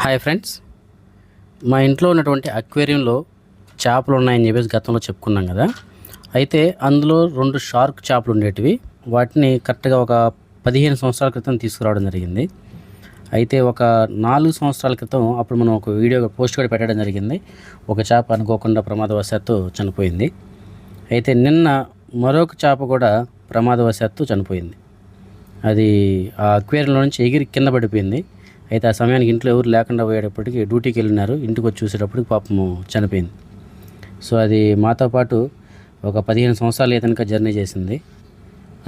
Hi friends మా ఇంట్లో ఉన్నటువంటి అక్వేరియంలో చేపలు ఉన్నాయని చెప్పేసి గతంలో చెప్పుకున్నాం కదా. అయితే అందులో రెండు షార్క్ చేపలు ఉండేటివి. వాటిని కరెక్ట్గా ఒక పదిహేను సంవత్సరాల క్రితం తీసుకురావడం జరిగింది. అయితే ఒక నాలుగు సంవత్సరాల క్రితం అప్పుడు మనం ఒక వీడియో పోస్ట్ కూడా పెట్టడం జరిగింది. ఒక చేప అనుకోకుండా ప్రమాదవశాత్తు చనిపోయింది. అయితే నిన్న మరొక చేప కూడా ప్రమాదవశాత్తు చనిపోయింది. అది ఆ అక్వేరియంలో నుంచి ఎగిరి కింద పడిపోయింది. అయితే ఆ సమయానికి ఇంట్లో ఎవరు లేకుండా పోయేటప్పటికి డ్యూటీకి వెళ్ళినారు. ఇంటికి వచ్చి చూసేటప్పటికి పాపము చనిపోయింది. సో అది మాతో పాటు ఒక పదిహేను సంవత్సరాలు ఏదనక జర్నీ చేసింది.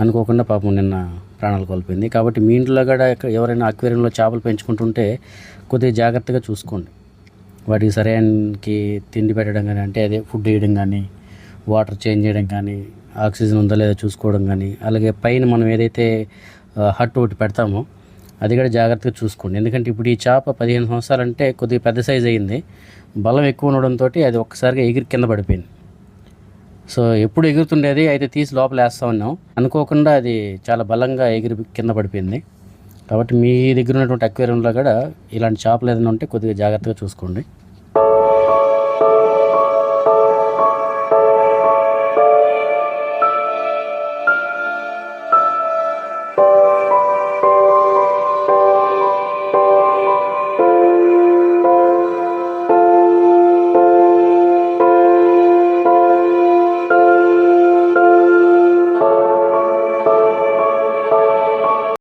అనుకోకుండా పాపం నిన్న ప్రాణాలు కోల్పోయింది. కాబట్టి మీ ఇంట్లో కూడా ఎవరైనా అక్వేరియంలో చేపలు పెంచుకుంటుంటే కొద్దిగా జాగ్రత్తగా చూసుకోండి. వాటికి సరైనకి తిండి పెట్టడం కానీ అంటే అదే ఫుడ్ వేయడం కానీ వాటర్ చేంజ్ చేయడం కానీ ఆక్సిజన్ ఉందా లేదా చూసుకోవడం కానీ అలాగే పైన మనం ఏదైతే హట్ ఒకటి పెడతామో అది కూడా జాగ్రత్తగా చూసుకోండి. ఎందుకంటే ఇప్పుడు ఈ చేప పదిహేను సంవత్సరాలు అంటే కొద్దిగా పెద్ద సైజ్ అయింది బలం ఎక్కువ ఉండడంతో అది ఒక్కసారిగా ఎగిరి కింద పడిపోయింది. సో ఎప్పుడు ఎగురుతుండేది అయితే తీసి లోపల వేస్తా ఉన్నాం. అనుకోకుండా అది చాలా బలంగా ఎగిరి కింద పడిపోయింది. కాబట్టి మీ దగ్గర ఉన్నటువంటి అక్వేరియంలో కూడా ఇలాంటి చేపలు ఏదైనా ఉంటే కొద్దిగా జాగ్రత్తగా చూసుకోండి.